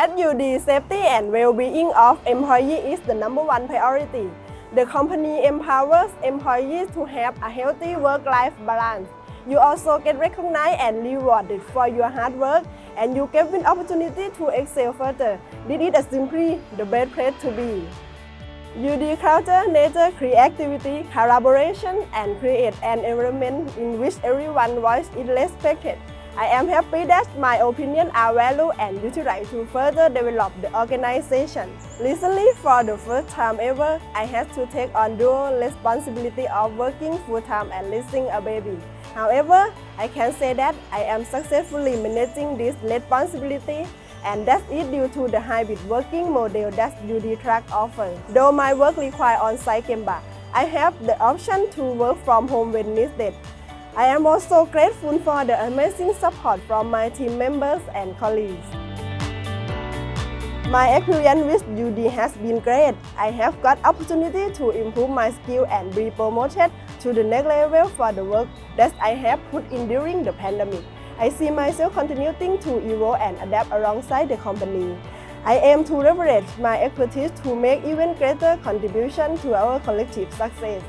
UD safety and well-being of employee is the number one priority. The company empowers employees to have a healthy work-life balance. You also get recognized and rewarded for your hard work and you get an opportunity to excel further. This is simply the best place to be. UD culture, nature, creativity, collaboration, and create an environment in which everyone's voice is respected. I am happy that my opinion are valued and utilized to further develop the organization. Recently, for the first time ever, I had to take on dual responsibility of working full-time and raising a baby. However, I can say that I am successfully managing this responsibility and that is it due to the hybrid working model that UD Track offers. Though my work requires on-site Gemba, I have the option to work from home when needed. I am also grateful for the amazing support from my team members and colleagues. My experience with UD has been great. I have got opportunity to improve my skill and be promoted to the next level for the work that I have put in during the pandemic. I see myself continuing to evolve and adapt alongside the company. I aim to leverage my expertise to make even greater contribution to our collective success.